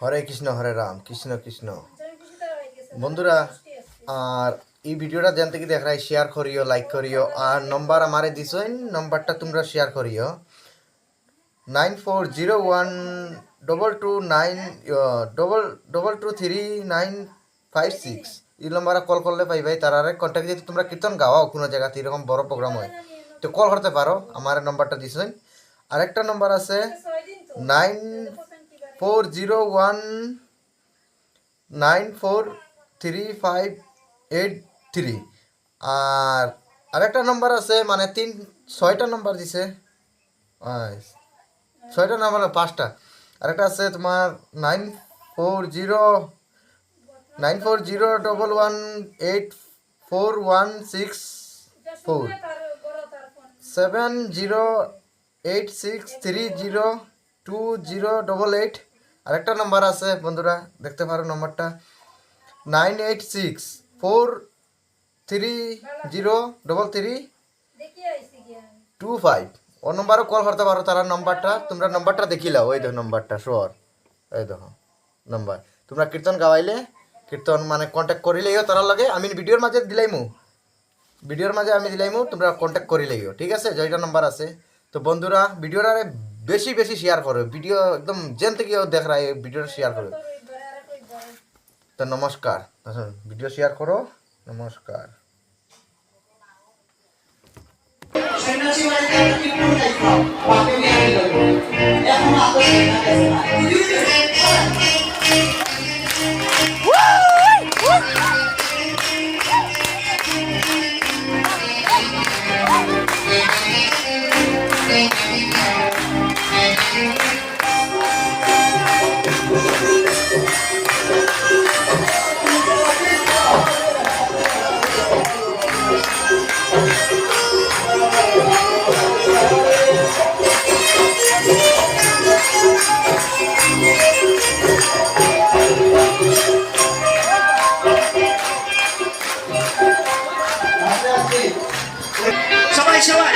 হরে কৃষ্ণ, হরে রাম, কৃষ্ণ কৃষ্ণ। বন্ধুরা, আর এই ভিডিওটা যেন থেকে দেখ রাই শেয়ার করিও লাইক করিও, আর নম্বর আমারে দিছেন নম্বরটা তোমরা শেয়ার করিও। Nine four zero one double two nine double double two three nine five six এই নম্বরে কল করলে পাইবাই তার আরে কন্ট্যাক্ট যদি তোমরা কীর্তন গাওয়াও কোনো জায়গাতে এরকম বড় প্রোগ্রাম হয় তো কল করতে পারো আমার নম্বরটা দিছেন। আরেকটা নম্বর আছে nine four zero one nine four three five eight three. আর আরেকটা নম্বর আছে মানে তিন ছয়টা নম্বর দিছে। ছয়টা নম্বর না, পাঁচটা। আরেকটা আছে তোমার nine four zero nine four zero double one eight four one six four seven zero eight six three zero two zero double eight আরেকটা নাম্বার আছে বন্ধুরা, দেখতে পারো নম্বরটা nine eight six four three zero double three two five ও নম্বরও call করতে পারো তারা নম্বরটা তোমরা নম্বরটা দেখিলাও ওই দেখো নম্বরটা শোর এই দেখো নম্বর তোমরা কীর্তন গাওয়াইলে কীর্তন মানে কন্ট্যাক্ট করিলেইও তার লগে, আমি ভিডিওর মাঝে দিলাইমু ভিডিওর মাঝে আমি দিলাইমু তোমরা কন্ট্যাক্ট করিলেইও ঠিক আছে? জয়টা নম্বর আছে। তো বন্ধুরা, ভিডিওটা বেশি বেশি শেয়ার করো। ভিডিও একদম যেন থেকে দেখ রা এই ভিডিওটা শেয়ার করো। তো নমস্কার। ভিডিও শেয়ার করো। নমস্কার। সবাই কৃষ্ণ